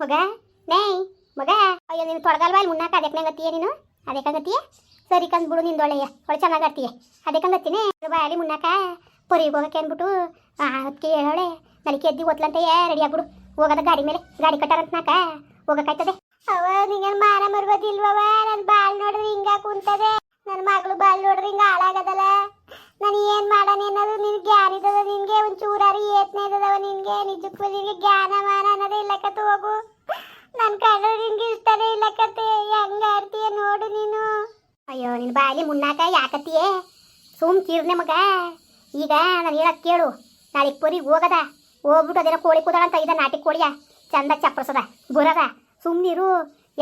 ಮಗ? ನೈ ಮಗ. ಅಯ್ಯೋ, ನೀನು ತೊಡಗಲ್ವಾ ಇಲ್ಲಿ ಮುನ್ನಾಕ? ಅದಕ್ಕೆ ನೀನು? ಅದಕ್ಕಂಗತ್ತೀಯ ಸರಿ ಕಂದ್ ಬಿಡು, ನಿಂದು ಒಳ್ಳೆಯ. ಒಳ್ಳೆ ಚೆನ್ನಾಗಿ ಆಡ್ತೀಯ. ಅದಕ್ಕಂಗತ್ತೀನಿ ಬಾಯಲ್ಲಿ ಮುನ್ನಾಕ. ಪೊರಿ ಹೋಗಕ್ಕೆ ಅಂದ್ಬಿಟ್ಟು ಅದಕ್ಕೆ ಹೇಳೋಳೆ ನನಗೆ ಎದ್ದಿ ಒತ್ಲಂತೆಯೇ ರೆಡಿ ಆಗ್ಬಿಡು. ಹೋಗೋದ ಗಾಡಿ ಮೇಲೆ. ಗಾಡಿ ಕಟ್ಟಾರಂತನಾಕ ಹೋಗಕ್ಕಾಯ್ತದೆ ಅವ ನಿಂಗೆ ಮಾನ ಮರ್ಬೋದಿಲ್ವವ ನನ್ನ ಬಾಲ್ ನೋಡ್ರಿ ಹಿಂಗ ಕುಂತದೆ. ನನ್ನ ಮಗಳು ಬಾಲ್ ನೋಡ್ರಿ ಹಿಂಗ ಹಾಳಾಗದಲ್ಲ ನಾನು ಏನ್ ಮಾಡೋಣ ಅನ್ನೋದು ನಿನ್ಗೆ ಜ್ಞಾನ ಇದ್ದದ ನಿನ್ಗೆ ಒಂಚೂರಾರಿ ಏತ್ನೇ ಇದ್ದದವ ನಿನ್ಗೆ. ನಿಜಕ್ಕೂ ನಿನ್ಗೆ ಜ್ಞಾನ ಮುನ್ನಾಕ ಯಾಕತ್ತಿಯೇ? ಸುಮ್ ಕೀರ್ನೆ ಮಗ ಈಗ ನಾನು ಹೇಳಕ್ ಕೇಳು. ನಾಳೆಗೆ ಪೊರಿಗೆ ಹೋಗದ. ಹೋಗ್ಬಿಟ್ಟು ಅದೇನೋ ಕೋಳಿ ಕೂದಳ ಅಂತ ಇದ ನಾಟಿ ಕೋಳಿಯ. ಚಂದ ಚಪ್ಪರ್ಸದ ಬುರದ ಸುಮ್ಮನಿರು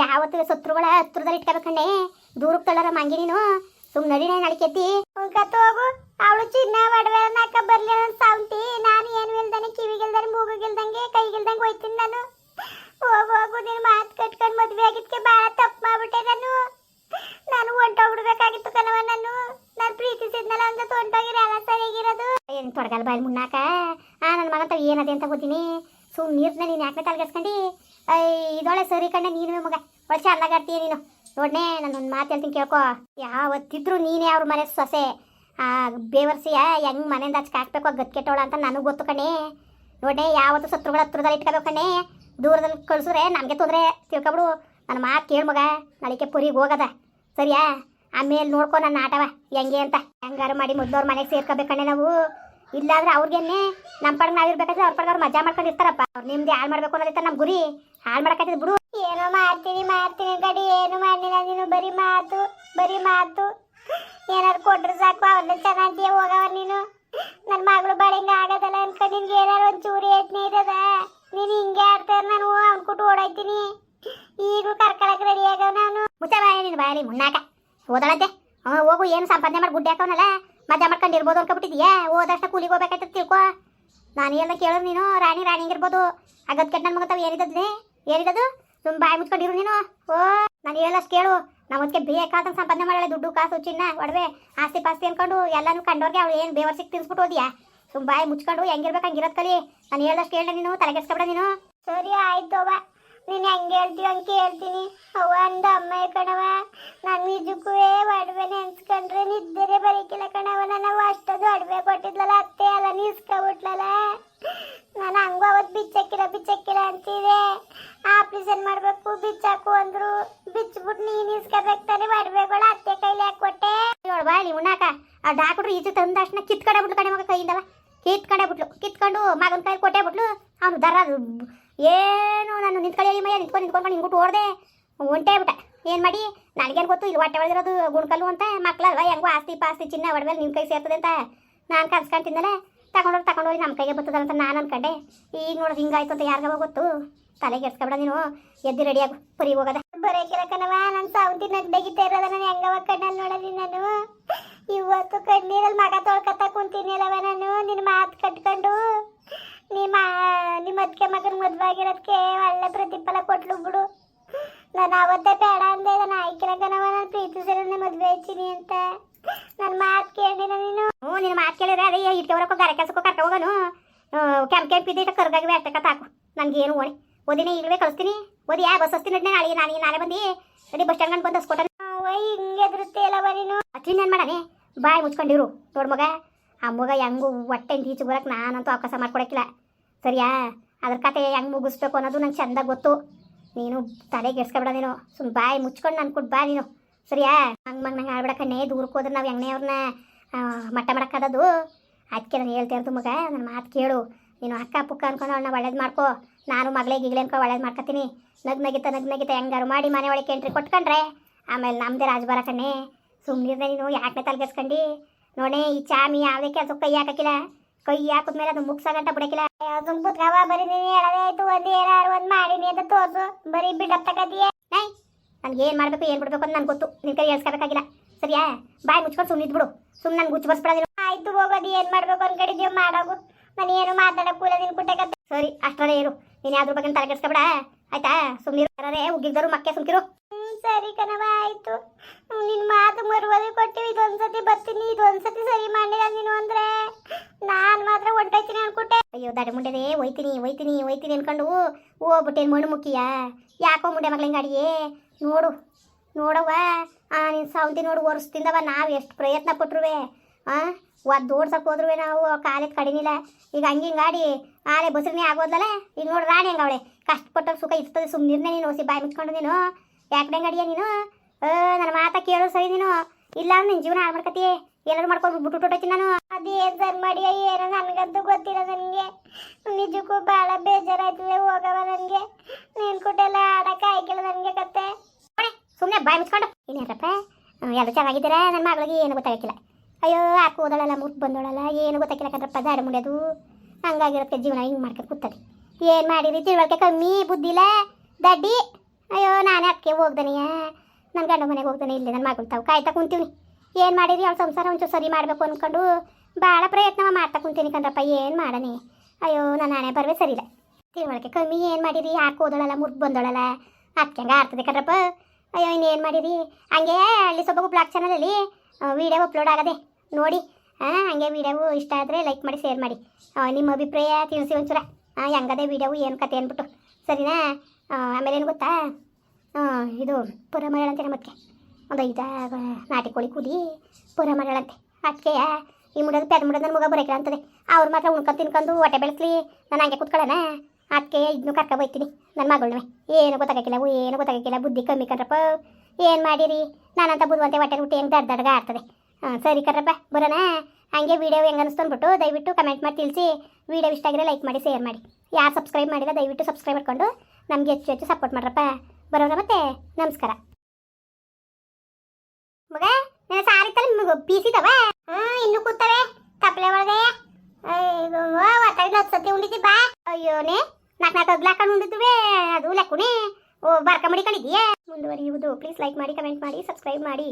ಯಾವತ್ತು ಶತ್ರುಗಳ ಹತ್ರದಲ್ಲಿ ಇಟ್ಕೋಬೇಕಣ್ಣೆ ದೂರಕ್ಕೆ ತಳ್ಳರ ಮಂಗಿ ನೀನು. ಸುಮ್ ನಡಿನೇ ಎದ್ದಿ. ಹೋಗು ಅವಳು ಚಿನ್ನ ಒಡವೆ ನಾಕ ಬರ್ಲಿ ಸಾವಂತಿ ನಾನು ಏನು ಇಲ್ದಾನೆ ಕಿವಿಗಿಲ್ದಾನೆ ಮೂಗಿಗಿಲ್ದಂಗೆ ಕೈಗಿಲ್ದಂಗೆ ಹೋಯ್ತೀನಿ ನಾನು. ಹೋಗು ಹೋಗು, ನೀನು ಮಾತು ಕಟ್ಕೊಂಡು ಮದ್ವೆ ಆಗಿದ್ಕೆ ಭಾಳ ತಪ್ಪು ಮಾಡ್ಬಿಟ್ಟೆ ನಾನು. ನಾನು ಹೊಂಟೋಗ್ಬಿಡ್ಬೇಕಾಗಿತ್ತು ಕಣವ ನಾನು. ನಾನು ಪ್ರೀತಿಸಿದ್ನಲ್ಲ ಅಂತ ಜೊತೆ ಹೊಂಟೋಗಿರ ಎಲ್ಲ ಸರಿಯಾಗಿರೋದು. ಏನು ತೊಡಗಲ್ ಬಾಯಿ ಮುನ್ನಾಕ ಆ ನನ್ನ ಮಗಂತ ಏನದೆ ಅಂತ ಗೊತ್ತೀನಿ. ಸುಮ್ ನೀರ್ನ ನೀನು ಯಾಕೆ ತಲೆಗೆಸ್ಕೊಂಡು? ಐ ಇದೊಳೆ ಸರಿ ಕಣ್ಣ ನೀನು ಮಗ. ಒಳ್ಳೆ ಚೆನ್ನಾಗಿ ಆಡ್ತೀಯ ನೀನು? ನೋಡ್ನೆ, ನಾನು ಒಂದು ಮಾತು ಹೇಳ್ತೀನಿ ಕೇಳ್ಕೊ. ಯಾವತ್ತಿದ್ರು ನೀನೇ ಅವ್ರ ಮನೆ ಸೊಸೆ. ಆ, ಬೇವರ್ಸಿಯ ಹೆಂಗ್ ಮನೆಯಿಂದ ಹಚ್ಕ ಹಾಕ್ಬೇಕು ಗತ್ಕೆಟ್ಟೋಳ ಅಂತ ನನಗೆ ಗೊತ್ತು ಕಣೆ. ನೋಡ್ನೆ, ಯಾವತ್ತು ಶತ್ರುಗಳ ಹತ್ರದಲ್ಲಿ ಇಟ್ಕೋಬೇಕು ಕಣೆ. ದೂರದಲ್ಲಿ ಕಳ್ಸಿದ್ರೆ ನಮಗೆ ತೊಂದರೆ. ತಿಳ್ಕೊಬಿಡು. ನನ್ನ ಮಾತು ಕೇಳು ಮಗ. ನಾಳಿಕೆ ಪುರಿಗೆ ಹೋಗದ. ಸರಿಯಾ? ಆಮೇಲೆ ನೋಡ್ಕೊ ನನ್ನ ಆಟವ. ಹೆಂಗೆ ಅಂತ. ಹೆಂಗಾರು ಮಾಡಿ ಮುದ್ದವ್ರ ಮನೆಗೆ ಸೇರ್ಕೋಬೇಕಣ್ಣೆ ನಾವು. ಇಲ್ಲಾಂದ್ರೆ ಅವ್ರಿಗೇನೆ ನಮ್ಮ ಪಡ್ಗೆ ನಾವಿರ್ಬೇಕಾದ್ರೆ ಅವ್ರ ಪಡ್ಗೆ ಅವ್ರು ಮಜಾ ಮಾಡ್ಕೊಂಡು ಇರ್ತಾರಪ್ಪ. ಅವ್ರು ನಿಮ್ದು ಹಾಳು ಮಾಡ್ಬೇಕು ಅನ್ನೋದಿತ್ತ ನಮ್ಮ ಗುರಿ. ಹಾಳು ಮಾಡಕತ್ತಿದ್ ಬಿಡು. ಏನೋ ಮಾಡ್ತೀನಿ ಮಾಡ್ತೀನಿ ಗಡಿ, ಏನು ಮಾಡಿಲ್ಲ ನೀನು. ಬರೀ ಮಾತು ಬರೀ ಮಾತು. ಏನಾರು ಕೊಟ್ರೆ ಸಾಕು ಅವ್ರನ್ನ ಚೆನ್ನಾಗಿ ಹೋಗವ ನೀನು. ನನ್ನ ಮಗಳು ಬಳಿಂಗ ಆಗೋದಲ್ಲ ಅನ್ಕೊಂಡು ನಿನ್ಗೆ ಏನಾರು ಒಂದು ಚೂರಿ ಯೋಚನೆ ಇದ್ದದ? ನೀನು ಹಿಂಗೆ ಆಡ್ತಾರೆ ನಾನು, ಅವ್ನ ಕೊಟ್ಟು ಓಡಾಯ್ತೀನಿ. ಈಗಲೂ ಕರ್ಕೊಳಕ್ ರೆಡಿ ಆಗವ ನಾನು ಮುಚ್ಚ ಬಾಯ ನೀನು ಬಾಯಲಿ ಮುನ್ನಾಕ. ಓದಾಳದ್ದೆ ಹಾಂ ಹೋಗು, ಏನು ಸಂಪಾದನೆ ಮಾಡಿ, ಗುಡ್ಡೆ ಹಾಕೋನಲ್ಲ ಮಜಾ ಮಾಡ್ಕೊಂಡು ಇರ್ಬೋದು ಅನ್ಕೊಬಿಟ್ಟಿದ್ಯಾ ಓದಷ್ಟ ಕೂಲಿಗೆ ಹೋಗ್ಬೇಕಾಯ್ತದ ತಿಳ್ಕೊ. ನಾನು ಎಲ್ಲ ಕೇಳೋದು ನೀನು? ರಾಣಿ ರಾಣಿ ಇರ್ಬೋದು ಅಗದ್ ಕೆಟ್ಟ ನನ್ನ ಮಗತಾವ ಏನಿದ್ದದ್ನೇ ಏನಿದ್ದದು ತುಂಬ ಬಾಯಿ ಮುಚ್ಕೊಂಡಿರು ನೀನು? ಓ, ನಾನು ಹೇಳಷ್ಟು ಕೇಳು. ನಾವು ಅದಕ್ಕೆ ಅಂತ ಸಂಪಾದನೆ ಮಾಡಲ್ಲ ದುಡ್ಡು, ಕಾಸು, ಚಿನ್ನ, ಒಡವೆ, ಆಸ್ತಿ, ಪಾಸ್ತಿ ಅನ್ಕೊಂಡು ಎಲ್ಲಾನು ಕಂಡೋರ್ಗೆ ಅವ್ಳು ಏನು ಬೇವರ್ಸಿಗೆ ತಿನ್ಸ್ಬಿಟ್ಟು ಹೋದ್ಯಾ? ತುಂಬ ಬಾಯಿ ಮುಚ್ಕೊಂಡು ಹೆಂಗಿರ್ಬೇಕು ಹಂಗಿರೋದ್ ಕಲಿ. ನಾನು ಹೇಳಷ್ಟು ಕೇಳ ನೀನು ತಲೆಗೆಸ್ಕೊಬೇಡ ನೀನು. ಸರಿ, ಆಯ್ತು ಅವ್ವ ನೀನು ಹೆಂಗೆ ಹೇಳ್ತೀವಿ ಅಂತ ಕೇಳ್ತೀನಿ ಅವ್ವ, ಅಂದ ಅಮ್ಮ ಕಣವ ನಾನು ನಿಜಕ್ಕೂ ಒಡವೆನೆ ಅನ್ಸ್ಕೊಂಡ್ರೆ ನಿದ್ದರೆ ಬರೀಕಿಲ್ಲ ಕಣವ ನಾನು ಅಷ್ಟೊಂದು ಒಡವೆ ಕೊಟ್ಟಿದ್ಲಲ್ಲ, ಅತ್ತೆ ಅಲ್ಲ ನೀಸ್ಕೊಬಿಟ್ಲಲ್ಲ ನಾನು ಹಂಗೂ ಅವತ್ತು ಬಿಚ್ಚಕ್ಕಿಲ್ಲ ಬಿಚ್ಚಕ್ಕಿಲ್ಲ ಅಂತಿದೆ. ಆಪ್ರೇಷನ್ ಮಾಡಬೇಕು? ಬಿಚ್ಚಾಕು ಅಂದ್ರು. ಬಿಚ್ಬಿಟ್ಟು ನೀನು ಇಸ್ಕೋಬೇಕು ತಾನೆ ಒಡವೆಗಳು ಅತ್ತೆ ಕೈಲಿ ಹಾಕೊಟ್ಟೆ ಬಾಳಿ ಉಣ್ಣಾಕ. ಆ ಡಾಕ್ಟ್ರು ಈಜು ತಂದ ಅಷ್ಟ ಕಿತ್ಕಡೆ ಬಿಟ್ಟು ಮಗ ಕೈಯಿಂದವ. ಕಿತ್ಕೊಂಡೆ ಬಿಟ್ಲು. ಕಿತ್ಕೊಂಡು ಮಗನ ಕೈ ಕೊಟ್ಟೆ ಬಿಟ್ಲು. ಅವನು ದರ ಏನು ನಾನು ನಿಂತ್ಕೊಳ್ಳಿ ಮಯ್ಯ, ನಿಂತ್ಕೊಂಡು ನಿಂತ್ಕೊಂಡು ಹಿಂಗ್ಬಿಟ್ಟು ಓಡ್ದೆ. ಹೊಂಟೇ ಬಿಟ್ಟ. ಏನು ಮಾಡಿ? ನನಗೇನು ಗೊತ್ತು? ಇಲ್ಲಿ ಹೊಟ್ಟೆ ಒಳಗಿರೋದು ಗುಣ್ಕಲ್ಲು ಅಂತ. ಮಕ್ಳಲ್ವ? ಹೆಂಗೋ ಆಸ್ತಿ ಪಾಸ್ತಿ ಚಿನ್ನ ಒಡಮೇಲೆ ನಿಮ್ಮ ಕೈ ಸೇರ್ತದೆ ಅಂತ ನಾನು ಕನ್ಸ್ಕೊಂತಿದ್ದಲ್ಲ ತಗೊಂಡೋಗಿ ತಗೊಂಡೋಗಿ ನಮ್ಮ ಕೈಗೆ ಬರ್ತದಲ್ಲ ಅಂತ ನಾನು ಅನ್ಕೊಂಡೆ. ಈಗ ನೋಡೋದು ಹಿಂಗಾಯ್ತು ಅಂತ ಯಾರಿಗವ ಗೊತ್ತು. ತಲೆಗೆ ಎಸ್ಕೊಬೇಡ ನೀನು. ಎದ್ದು ರೆಡಿಯಾಗು ಪರಿ ಹೋಗೋದ. ಬರೀ ಕಿರಕನವ ನನ್ನ ಸೌಂದಿ ನಗ್ಡಗಿದ್ದ ಇರೋದ ನಾನು ಹೆಂಗವ ಕಣ್ಣಲ್ಲಿ ನೋಡೋದಿ ನಾನು. ಇವತ್ತು ಕಣ್ಣೀರಲ್ಲಿ ಮಗ ತೊಳ್ಕತ ಕುಂತೀನಿ ಅಲ್ಲವ ನಾನು ನಿನ್ನ ಮಾತು ಕಟ್ಕೊಂಡು. ನಿಮ್ಮ ನಿಮ್ಮ ಅದಕ್ಕೆ ಮಗನ ಮದುವೆ ಒಳ್ಳೆ ಪ್ರತಿಫಲ ಕೊಟ್ಲು ಬಿಡು. ನಾನು ಅವತ್ತೇ ಬೇಡ ಅಂದೆ ನಾನು ಆಯ್ಕಿನ ಕಣವ ನಾನು ಪ್ರೀತಿಸಿರೋನೆ ಮದುವೆ ಹಚ್ಚೀನಿ ಅಂತ. ನನ್ನ ಮಾತು ಕೇಳಿ ನೀನು. ಹ್ಞೂ ನಿನ್ನ ಮಾತು ಕೇಳಿದ್ರೆ ಅದೇ ಇಟ್ಕೆ ಬರೋಕ್ಕೋ ಗಾರೆ ಕೆಲಸಕ್ಕೋ ಕರ್ಕ ಹೋಗೋನು. ಕೆಂಪು ಕೆಂಪ್ ಇದ್ದಿಟ್ಟ ಕರ್ಗಾಗಿ ಬೇಡ್ತಕ್ಕ ತಾಕು. ನನಗೆ ಏನು ಓಣಿ. ಓದಿನ, ಈಗಲೇ ಕಳಿಸ್ತೀನಿ. ಓದಿ ಯಾ ಬಸ್ ಹಸ್ತೀನಿ ನಾಳೆ ನಾನು ನಾಳೆ ಬಂದು. ಅದೇ ಬಸ್ ಸ್ಟ್ಯಾಂಡ್ ಬಂದು ಹಸ್ಕೊಟ್ಟ ಹಿಂಗೆ ಎದುರುತ್ತೆ ಎಲ್ಲ ಬರೀನು. ಅಚ್ಚಿನ ಏನು ಮಾಡನೆ? ಬಾಯ್ ಮುಚ್ಕೊಂಡಿರು ನೋಡ್ ಮಗ, ಆ ಮಗ ಹೆಂಗು ಹೊಟ್ಟೆ ಈಚೆ ಬರಕ್ಕೆ ನಾನಂತೂ ಅವಕಾಶ ಮಾಡ್ಕೊಡಕ್ಕಿಲ್ಲ ಸರಿಯಾ? ಅದ್ರ ಕತೆ ಹೆಂಗ್ ಮುಗಿಸ್ಬೇಕು ಅನ್ನೋದು ನಂಗೆ ಚಂದ ಗೊತ್ತು. ನೀನು ತಲೆಗೆ ಎಡ್ಸ್ಕೊಬೇಡ ನೀನು. ಸುಮ್ ಬಾಯಿ ಮುಚ್ಕೊಂಡು ನನ್ ಕೊಟ್ಟು ಬಾ ನೀನು. ಸರಿಯಾ? ಹಂಗ್ ಮಗ ನಂಗೆ ಆಡ್ಬೇಡ ಕಣ್ಣೆ. ದೂರಕ್ಕೆ ಹೋದ್ರೆ ನಾವು ಎಣ್ಣೆ ಅವ್ರನ್ನ ಮಟ್ಟ ಮಾಡಕ್ಕದದು ಅದಕ್ಕೆ ನಾನು ಹೇಳ್ತಾ ಇರೋದು ಮಗ ನನ್ನ ಮಾತು ಕೇಳು. ನೀನು ಅಕ್ಕ ಪುಕ್ಕ ಅನ್ಕೊಂಡು ಅವಳನ್ನ ಒಳ್ಳೇದು ಮಾಡ್ಕೋ. ನಾನು ಮಗಳಿಗೆ ಈಗಲೇ ಅನ್ಕೊ ಒಳ್ಳೇದು ಮಾಡ್ಕೊತೀನಿ. ನಗ್ ನಗಿತ ನಗ್ ನಗಿತ ಹೆಂಗಾರು ಮಾಡಿ ಮನೆ ಒಳಗೆ ಎಂಟ್ರಿ ಕೊಟ್ಕೊಂಡ್ರೆ ಆಮೇಲೆ ನಮ್ಮದೇ ರಾಜಬಾರ ಕಣ್ಣೆ ಸುಮ್ಮನಿರ್ದೆ ನೀನು ಯಾಕೆ ತಲೆಗೆಸ್ಕೊಂಡು ನೋಡೇ ಈ ಚಾಮಿ ಯಾವುದೇ ಕೆಲಸ ಕೈ ಹಾಕಕ್ಕಿಲ್ಲ ಕೈ ಹಾಕಿದ್ಮೇಲೆ ಅದು ಮುಗ್ಸಗಂಟ ಬಿಡಕ್ಕಿಲ್ಲ ಸುಮ್ ಕುತ್ಕವ ಬರೀ ನೀನು ಹೇಳೋದೇ ಆಯ್ತು ಒಂದು ಏನಾರು ಒಂದು ಮಾಡೀನಿ ಅಂತ ತೋರಿಸು. ಬರೀ ಬಿಡಪ್ ತಗದಿಯೇ ನೈ ನನ್ಗೆ ಏನು ಮಾಡಬೇಕು ಏನು ಬಿಡಬೇಕು ಅಂತ ನನಗೆ ಗೊತ್ತು. ನಿನ್ನ ಕೈ ಹೇಳ್ಸ್ಕೋಬೇಕಾಗಿಲ್ಲ ಸರಿಯಾ? ಬಾಯಿ ಮುಚ್ಕೊಂಡು ಸುಮ್ಮನೆ ಇದ್ಬಿಡು. ಸುಮ್ಮನೆ ನನ್ಗೆ ಗುಚ್ಚು ಬರ್ಸ್ಬಿಡೋದಿಲ್ಲ ಆಯ್ತು ಹೋಗೋದು ಏನು ಮಾಡಬೇಕು ಅನ್ಕಡಿದ್ಯೋ ಮಾಡೋಗು. ನಾನು ಏನು ಮಾತಾಡಕ್ಕೂಲ ನಿನ್ ಕುಟ್ಟಕತ್ತೆ ಸರಿ ಅಷ್ಟರಲ್ಲೇ ಇರು. ನೀನು ಯಾವ್ದ್ರ ಬಗ್ಗೆ ತಲೆ ಕೆಡ್ಸ್ಕೊಬೇಡ. ಆಯ್ತಾ? ಯಾರೇ ಉಗ್ಗಿದ್ದರು ಮಕ್ಕೆ ಸುಮ್ಕಿರು. ಸರಿ ಕಣವ ಆಯ್ತು. ನಿನ್ನ ಮಾತು ಮರುವಲ್ಲಿ ಕೊಟ್ಟಿವಿ ಇದೊಂದ್ಸತಿ ಬರ್ತೀನಿ. ಇದೊಂದ್ಸತಿ ಸರಿ ಮಾಡಿಲ್ಲ ನೀನು ಅಂದ್ರೆ ನಾನು ಮಾತ್ರ ಹೊಂಟೋಯ್ತೀನಿ ಅನ್ಕೊಟ್ಟೆ ಅಯ್ಯೋ, ದಡ ಮುಂಡೆದೇ ಒಯ್ತೀನಿ ಒಯ್ತೀನಿ ಒಯ್ತೀನಿ ಅನ್ಕೊಂಡು ಹೋಗ್ಬಿಟ್ಟೇನು ಮಣ್ಣು ಮುಖಿಯ ಯಾಕೋ ಮುಂಡೆ ಮಗಳ ಅಡಿಗೆ? ನೋಡು, ನೋಡವ್ವ, ಆ ನಿನ್ನ ಸೌಂತಿ ನೋಡು, ಒರೆಸ್ತಿಂದವ ನಾವು ಎಷ್ಟು ಪ್ರಯತ್ನ ಪಟ್ರುವೆ. ಆ ಒದ್ದು ಓಡ್ಸಕ್ಕೆ ಹೋದ್ರುವೆ ನಾವು ಕಾಲಿದ್ ಕಡಿನಿಲ್ಲ ಈಗ ಹಂಗೆ ಗಾಡಿ ಆಲೆ ಬಸ್ರನೇ ಆಗೋದಲ್ಲ? ಈಗ ನೋಡು, ರಾಣಿ ಹಂಗ ಅವಳೆ. ಸುಖ ಇರ್ತದೆ ಸುಮ್ಮನೆ ನೀನು ಓಸಿ ಬಾಯಿ ಮುಚ್ಕೊಂಡು ನೀನು. ಯಾಕೆ ಗಡಿಯ ನೀನು? ನನ್ನ ಮಾತಾ ಕೇಳೋ ಸರಿ ನೀನು. ಇಲ್ಲ ಅಂದ್ರೆ ನಿನ್ನ ಜೀವನ ಹಾಳು ಮಾಡ್ಕತಿ ಎಲ್ಲರೂ ಮಾಡ್ಕೊಂಡು ಬಿಟ್ಟು ನಾನು. ಅದೇನ್ ಸರ್ ಮಾಡಿಯ ಏನೋ ನನಗಂತೂ ಗೊತ್ತಿಲ್ಲ ನನಗೆ. ನಿಜಕ್ಕೂ ಭಾಳ ಬೇಜಾರಾಯ್ತದೆ ಹೋಗವ ನನಗೆ. ನೀನ್ ಕೊಟ್ಟೆಲ್ಲ ಆಡಕ್ಕೆ ಆಯ್ಕೆಲ್ಲ ನನಗೆ ಕತ್ತೆ ಸುಮ್ಮನೆ ಬಾಯಿ ಮುಚ್ಕೊಂಡು. ಇನ್ನೇನಪ್ಪ ಎಲ್ಲ ಚೆನ್ನಾಗಿದ್ದೀರಾ? ನನ್ನ ಮಗಳಿಗೆ ಏನು ಗೊತ್ತಾಗಿಲ್ಲ ಅಯ್ಯೋ ಯಾಕೆ ಓದೋಳಲ್ಲ ಮುಟ್ಟು ಬಂದೋಳಲ್ಲ? ಏನು ಗೊತ್ತಾಗಿಲ್ಲ ಕಂದ್ರಪ್ಪ ದಾರಿ ಮುಂಡೆದು ಹಂಗಾಗಿರೋದಕ್ಕೆ ಜೀವನ ಹಿಂಗೆ ಮಾಡ್ಕೊಂಡು ಕೂತದೆ. ಏನು ಮಾಡಿರಿ ತಿಳುವಳಿಕೆ ಕಮ್ಮಿ ಬುದ್ಧಿಲ್ಲ ದಡ್ಡಿ? ಅಯ್ಯೋ, ನಾನೇ ಅದಕ್ಕೆ ಹೋಗ್ದನೆಯ ನನ್ನ ಗಂಡ ಮನೆಗೆ ಹೋಗ್ದಾನೆ, ಇಲ್ಲಿ ನನ್ನ ಮಗಳು ತಾವು ಕಾಯ್ತಾ ಕುಂತೀವಿ ಏನು ಮಾಡಿರಿ ಅವ್ಳ ಸಂಸಾರ? ಒಂಚೂರು ಸರಿ ಮಾಡಬೇಕು ಅಂದ್ಕೊಂಡು ಭಾಳ ಪ್ರಯತ್ನ ಮಾಡ್ತಾ ಕುಂತೀನಿ ಕಂದ್ರಪ್ಪ, ಏನು ಮಾಡನೆ ಅಯ್ಯೋ ನನ್ನ ನಾನೇ ಬರವೇ ಸರಿ ಇಲ್ಲ. ತಿಳುವಳಿಕೆ ಕಮ್ಮಿ, ಏನು ಮಾಡಿರಿ ಯಾಕೆ ಓದೋಳಲ್ಲ ಮುರ್ಗ್ ಬಂದೋಳಲ್ಲ. ಅದಕ್ಕೆ ಹಂಗೆ ಆರ್ತದೆ ಕಂದ್ರಪ್ಪ? ಅಯ್ಯೋ, ಇನ್ನೇನು ಮಾಡಿರಿ ಹಂಗೆ ಅಲ್ಲಿ ಸ್ವಲ್ಪ ಬ್ಲಾಗ್ ಚಾನಲಲ್ಲಿ ವೀಡಿಯೋ ಅಪ್ಲೋಡ್ ಆಗದೆ, ನೋಡಿ. ಹಾಂ ಹಂಗೆ ವೀಡಿಯೋ ಇಷ್ಟ ಆದರೆ ಲೈಕ್ ಮಾಡಿ ಶೇರ್ ಮಾಡಿ. ನಿಮ್ಮ ಅಭಿಪ್ರಾಯ ತಿಳಿಸಿ ಒಂಚೂರ. ಹಾಂ ಹೆಂಗದೆ ವಿಡಿಯೋ ಏನು ಕತೆ ಅಂದ್ಬಿಟ್ಟು. ಸರಿನಾ? ಆಮೇಲೆ ಏನು ಗೊತ್ತಾ? ಇದು ಪುರ ಮರಳಂತೆ ಮತ್ತೆ ಒಂದು ಐದಾಗ ನಾಟಿ ಕೋಳಿ ಕೂಲಿ ಪುರ ಮರಳಂತೆ ಅದಕ್ಕೆ ಈ ಮುಡೋದು ಪೆದ ಮುಡೋದು ನನ್ನ ಮಗ ಬರೋಕಿಲ್ಲ ಅಂತದೆ. ಅವ್ರು ಮಾತ್ರ ಉಣ್ಕೊಂಡು ತಿನ್ಕೊಂಡು ಹೊಟ್ಟೆ ಬೆಳೆಸ್ಲಿ, ನಾನು ಹಂಗೆ ಕುತ್ಕೊಳ್ಳೋಣ ಅದಕ್ಕೆ ಇದನ್ನು ಕರ್ಕೊ ಬೈತೀನಿ. ನನ್ನ ಮಗಳನ್ನ ಏನು ಗೊತ್ತಾಗಕ್ಕಿಲ್ಲ ಏನು ಗೊತ್ತಾಗಕ್ಕಿಲ್ಲ. ಬುದ್ಧಿ ಕಮ್ಮಿ ಕಣ್ರಪ್ಪ. ಏನು ಮಾಡಿರಿ? ನಾನಂತ ಬುದ್ಧಿವಂತೆ ಹೊಟ್ಟೆ ಊಟ ಹೆಂಗೆ ದಡ್ಡ ದಡ್ಗ ಆಗ್ತದೆ. ಹಾಂ ಸರಿ ಕರ್ರಪ್ಪ ಬರೋಣ. ಹಂಗೆ ವಿಡಿಯೋ ಹೆಂಗೆ ಅನಿಸ್ತು ದಯವಿಟ್ಟು ಕಮೆಂಟ್ ಮಾಡಿ ತಿಳಿಸಿ. ವೀಡಿಯೋ ಇಷ್ಟ ಆಗಿದ್ರೆ ಲೈಕ್ ಮಾಡಿ ಶೇರ್ ಮಾಡಿ. ಯಾರು ಸಬ್ಸ್ಕ್ರೈಬ್ ಮಾಡಿದ ದಯವಿಟ್ಟು ಸಬ್ಸ್ಕ್ರೈಬ್ ಮಾಡ್ಕೊಂಡು ನಮಗೆ ಹೆಚ್ಚು ಹೆಚ್ಚು ಸಪೋರ್ಟ್ ಮಾಡ್ರಪ್ಪ? ಬರೋಣ ಮತ್ತೆ? ನಮಸ್ಕಾರ. ಮಗ, ನನ್ನ ಸಾರಿ ತಲೆ ಬೀಸಿದವ? ಹಾ, ಇನ್ನು ಕೂತವೆ ತಪ್ಪಲೆ ಒಳಗೆ. ಒತ್ತಾಗಿ ಹತ್ತು ಸತಿ ಉಂಡಿದ್ದಿ ಬಾ. ಅಯ್ಯೋನೆ ನಾಲ್ಕು ನಾಲ್ಕು ಅಗ್ಲ ಹಾಕೊಂಡು ಉಂಡಿದ್ವಿ ಅದು ಲೆಕ್ಕುನೆ ಓ, ಬರ್ಕ ಮಡಿಕೊಂಡಿದ್ಯಾ ಮುಂದುವರಿಯುವುದು. ಪ್ಲೀಸ್ ಲೈಕ್ ಮಾಡಿ ಕಮೆಂಟ್ ಮಾಡಿ ಸಬ್ಸ್ಕ್ರೈಬ್ ಮಾಡಿ.